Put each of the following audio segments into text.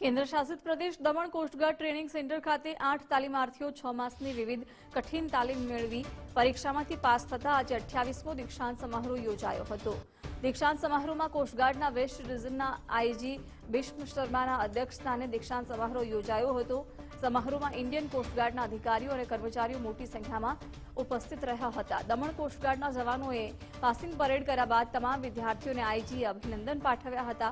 કેન્દ્રશાસિત પ્રદેશ Daman coast guard training centre ખાતે આઠ તાલીમાર્થીઓ છ માસની વિવિધ કઠિન તાલીમ મેળવી પરીક્ષામાંથી પાસ થતા આજે અઠ્યાવીસમો દીક્ષાંત સમારોહ યોજાયો હતો દીક્ષાંત સમારોહમાં કોસ્ટગાર્ડના વેસ્ટ ડિવિઝનના આઈજી ભીષ્મ શર્માના અધ્યક્ષસ્થાને દીક્ષાંત સમારોહ યોજાયો હતો સમારોહમાં ઇન્ડિયન કોસ્ટગાર્ડના અધિકારીઓ અને કર્મચારીઓ મોટી સંખ્યામાં ઉપસ્થિત રહ્યા હતા દમણ કોસ્ટગાર્ડના જવાનોએ પાસિંગ પરેડ કર્યા બાદ તમામ વિદ્યાર્થીઓને આઈજીએ અભિનંદન પાઠવ્યા હતા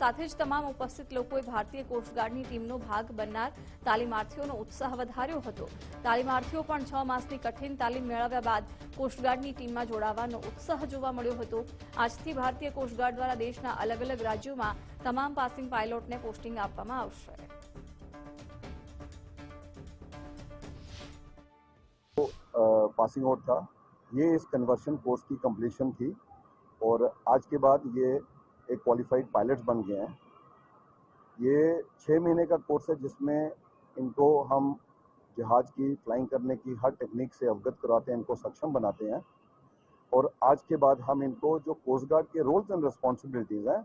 સાથે જ તમામ ઉપસ્થિત લોકોએ ભારતીય કોસ્ટ ガード ની ટીમનો ભાગ બનનાર તાલીમાર્થીઓનો ઉત્સાહ વધાર્યો હતો તાલીમાર્થીઓ પણ 6 માસની કઠિન તાલીમ મેળવ્યા બાદ કોસ્ટ ガード ની ટીમમાં જોડાવાનો ઉત્સહ જોવા મળ્યો હતો આજથી ભારતીય કોસ્ટ ガード દ્વારા દેશના અલગ અલગ રાજ્યોમાં તમામ પાસિંગ પાયલોટને પોસ્ટિંગ આપવામાં આવશે ઓ પાસિંગ આઉટકા યે ઇસ કન્વર્ઝન કોર્સ કી કમ્પ્લીશન થી ઓર આજ કે બાદ યે एक क्वालिफाइड पायलट्स बन गए हैं ये छः महीने का कोर्स है जिसमें इनको हम जहाज़ की फ्लाइंग करने की हर टेक्निक से अवगत कराते हैं इनको सक्षम बनाते हैं और आज के बाद हम इनको जो कोस्ट गार्ड के रोल्स एंड रिस्पॉन्सिबिलिटीज़ हैं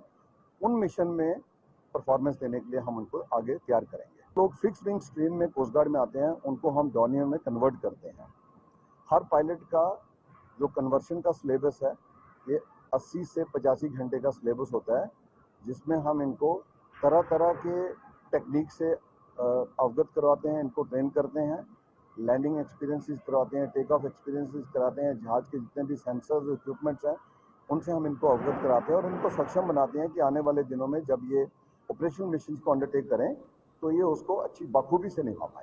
उन मिशन में परफॉर्मेंस देने के लिए हम उनको आगे तैयार करेंगे लोग फिक्स विंग स्ट्रीम में कोस्ट गार्ड में आते हैं उनको हम डॉनियर में कन्वर्ट करते हैं हर पायलट का जो कन्वर्शन का सिलेबस है ये अस्सी से पचासी घंटे का सिलेबस होता है जिसमें हम इनको तरह तरह के टेक्निक से अवगत करवाते हैं इनको ट्रेन करते हैं लैंडिंग एक्सपीरियंसेस करवाते हैं टेक ऑफ एक्सपीरियंसेस कराते हैं जहाज के जितने भी सेंसर्स इक्विपमेंट्स हैं उनसे हम इनको अवगत कराते हैं और इनको सक्षम बनाते हैं कि आने वाले दिनों में जब ये ऑपरेशन मिशन को अंडरटेक करें तो ये उसको अच्छी बखूबी से निभा पाए